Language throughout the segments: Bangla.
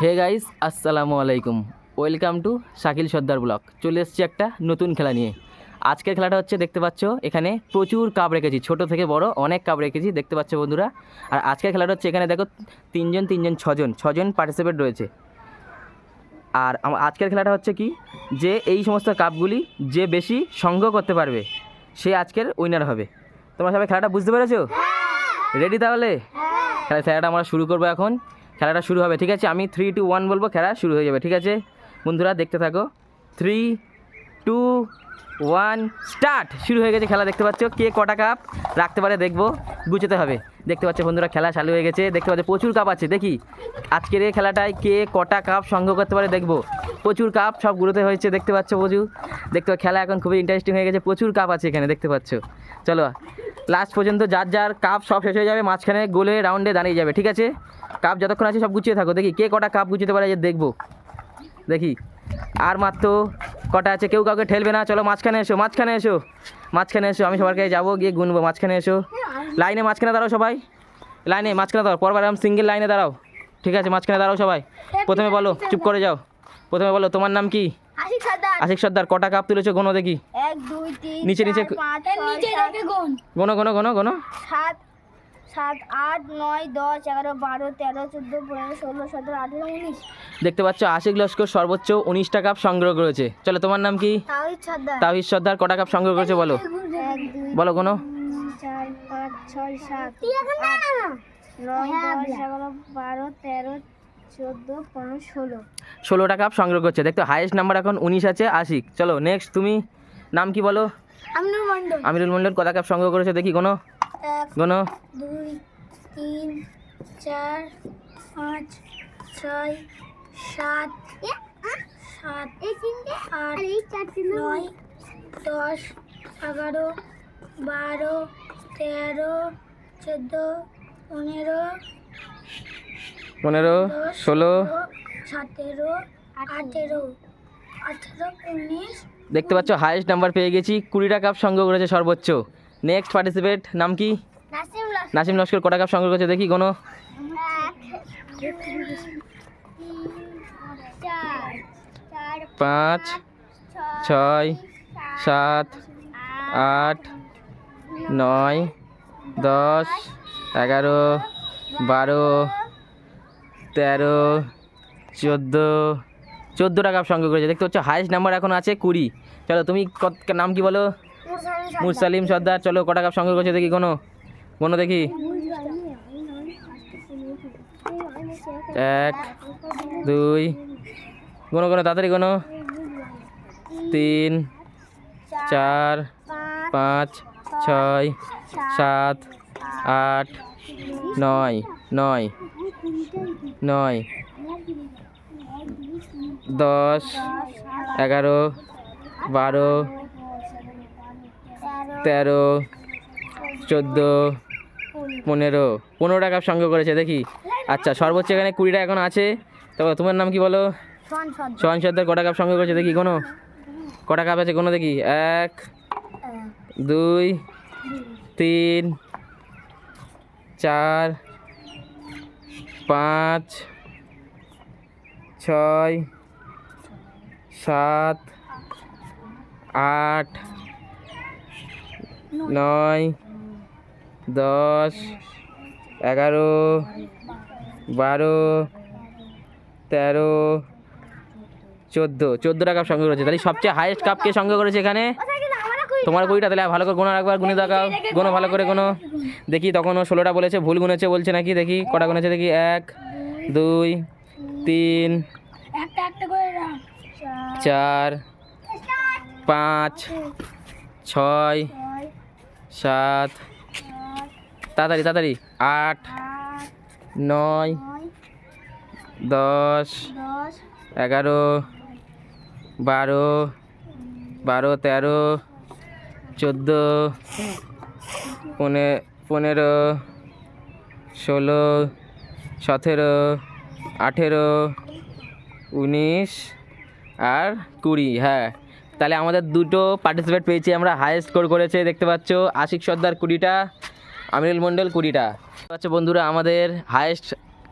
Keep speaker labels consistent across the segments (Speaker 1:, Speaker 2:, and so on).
Speaker 1: হে গাইস আসসালামু আলাইকুম welcome to Shakil Sardar block চলে এসেছি একটা নতুন খেলা নিয়ে আজকের খেলাটা হচ্ছে দেখতে পাচ্ছ এখানে প্রচুর কাপ রেখেছি ছোট থেকে বড় অনেক কাপ রেখেছি দেখতে পাচ্ছ বন্ধুরা আর আজকের খেলাটা হচ্ছে এখানে দেখো তিনজন তিনজন ছজন ছজন পার্টিসিপেট রয়েছে আর আজকের খেলাটা হচ্ছে কি যে এই সমস্ত কাপগুলি যে বেশি সংগ্রহ করতে পারবে সে আজকের উইনার হবে তোমরা সবাই খেলাটা বুঝতে পেরেছো রেডি হ্যাঁ। হ্যাঁ। তাহলে খেলাটা আমরা শুরু করবো এখন খেলাটা শুরু হবে ঠিক আছে আমি থ্রি টু ওয়ান বলবো খেলা শুরু হয়ে যাবে ঠিক আছে বন্ধুরা দেখতে থাকো থ্রি টু ওয়ান স্টার্ট শুরু হয়ে গেছে খেলা দেখতে পাচ্ছ কে কটা কাপ রাখতে পারে দেখবো গুছাতে হবে দেখতে পাচ্ছ বন্ধুরা খেলা চালু হয়ে গেছে দেখতে পাচ্ছ প্রচুর কাপ আছে দেখি আজকের এই খেলাটায় কে কটা কাপ সংগ্রহ করতে পারে দেখবো প্রচুর কাপ সব গুলোতে হয়েছে দেখতে পাচ্ছ প্রচুর দেখতে খেলা এখন খুবই ইন্টারেস্টিং হয়ে গেছে প্রচুর কাপ আছে এখানে দেখতে পাচ্ছ চলো লাস্ট পর্যন্ত যার যার কাপ সব শেষ হয়ে যাবে মাঝখানে গোলে রাউন্ডে দাঁড়িয়ে যাবে ঠিক আছে কাপ যতক্ষণ আছে সব গুছিয়ে থাকো দেখি কে কটা কাপ গুছিয়ে পারে যে দেখবো দেখি আর মাত্র কটা আছে কেউ কাউকে ঠেলবে না চলো মাঝখানে এসো মাঝখানে এসো মাঝখানে এসো আমি সবার কাছে যাবো গিয়ে গুনবো মাঝখানে এসো লাইনে মাঝখানে দাঁড়াও সবাই লাইনে মাঝখানে দাঁড়াও পরবার আমি সিঙ্গেল লাইনে দাঁড়াও ঠিক আছে মাঝখানে দাঁড়াও সবাই প্রথমে বলো চুপ করে যাও প্রথমে বলো তোমার নাম কি আশিক সর্দার কটা কাপ তুলেছো গোনো দেখি
Speaker 2: এক দুই তিন নিচে নিচে নিচে রেখে গোন গোনো সাত সাত আট নয় দশ এগারো বারো তেরো পনেরো ষোলো সতেরো আঠেরো উনিশ
Speaker 1: দেখতে পাচ্ছ আশিক লস্কর সর্বোচ্চ উনিশটা কাপ সংগ্রহ করেছে চলো তোমার নাম কি
Speaker 2: তাহিদ সর্দার
Speaker 1: তাহিদ সর্দার কটা কাপ সংগ্রহ করেছে বলো বলো কোনো চার পাঁচ ছয় সাত নয় হ্যাঁ, দশ এগারো বারো তেরো ষোলো ষোলোটা কাপ সংগ্রহ করছে দেখতো হাইয়েস্ট নাম্বার এখন উনিশ আছে আশি চলো নেক্সট তুমি নাম কি বলো আমিরুল মন্ডল আমিরুল মন্ডল কত কাপ সংগ্রহ করেছে দেখি কোনো কোনো
Speaker 3: দুই তিন চার পাঁচ ছয় সাত সাত আট নয় দশ এগারো বারো তেরো চোদ্দো পনেরো
Speaker 1: পনেরো ষোলো
Speaker 3: সতেরো আঠেরো
Speaker 1: দেখতে পাচ্ছ হাইস্ট নাম্বার পেয়ে গেছি কুড়িটা কাপ সংগ্রহ করেছে সর্বোচ্চ নেক্সট পার্টিসিপেট নাম কি নাসিম লস্কর কটা কাপ সংগ্রহ করেছে দেখি কোনো পাঁচ ছয় সাত আট নয় দশ এগারো বারো তেরো চোদ্দো চোদ্দো টাকা সংগ্রহ করেছে দেখতে হচ্ছে হায়েস্ট নাম্বার এখন আছে কুড়ি চলো তুমি কত নাম কি বলো মুসালিম সর্দার চলো কটা কাপ সংগ্রহ করেছে দেখি কোনো কোনো দেখি এক দুই কোনো কোনো তাড়াতাড়ি কোনো তিন চার পাঁচ ছয় সাত আট নয় নয় নয় দশ এগারো বারো তেরো চোদ্দো পনেরো পনেরো টাকা সংগ্রহ করেছে দেখি আচ্ছা সর্বোচ্চ এখানে কুড়িটা এখন আছে তো তোমার নাম কি বলো সোহান সর্দার কটা কাপ সংগ্রহ করেছে দেখি কোনো কটা কাপ আছে কোনো দেখি এক দুই তিন চার পাঁচ ছয় সাত আট নয় দশ এগারো বারো তেরো চোদ্দো চোদ্দোটা কাপ সংগ্রহ করেছে তাহলে সবচেয়ে হাইয়েস্ট কাপকে সংগ্রহ করেছে এখানে তোমার বইটা তাহলে ভালো করে গোনো একবার গুনে দেখাও গোনো ভালো করে কোনো দেখি তখন ষোলোটা বলেছে ভুল গুনেছে বলছে নাকি দেখি কটা গুনেছে দেখি এক দুই তিন চার পাঁচ ছয় সাত তাড়াতাড়ি তাড়াতাড়ি আট নয় দশ এগারো বারো বারো তেরো চোদ্দো পনে পনেরো ষোলো সতেরো আঠেরো উনিশ আর কুড়ি হ্যাঁ তাহলে আমাদের দুটো পার্টিসিপেট পেয়েছি আমরা হায়েস্ট স্কোর করেছে দেখতে পাচ্ছ আশিক সর্দার কুড়িটা আমিরুল মণ্ডল কুড়িটা আচ্ছা বন্ধুরা আমাদের হায়েস্ট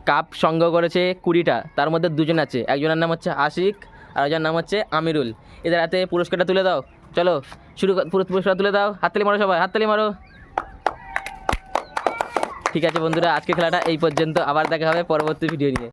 Speaker 1: কাপ সংগ্রহ করেছে কুড়িটা তার মধ্যে দুজন আছে একজনের নাম হচ্ছে আশিক আর একজনের নাম হচ্ছে আমিরুল এদের হাতে পুরস্কারটা তুলে দাও চলো শুরু পুরো পুরস্কার তুলে দাও হাততালি মারো সবাই হাততালি মারো ঠিক আছে বন্ধুরা আজকে খেলাটা এই পর্যন্ত আবার দেখা হবে পরবর্তী ভিডিও নিয়ে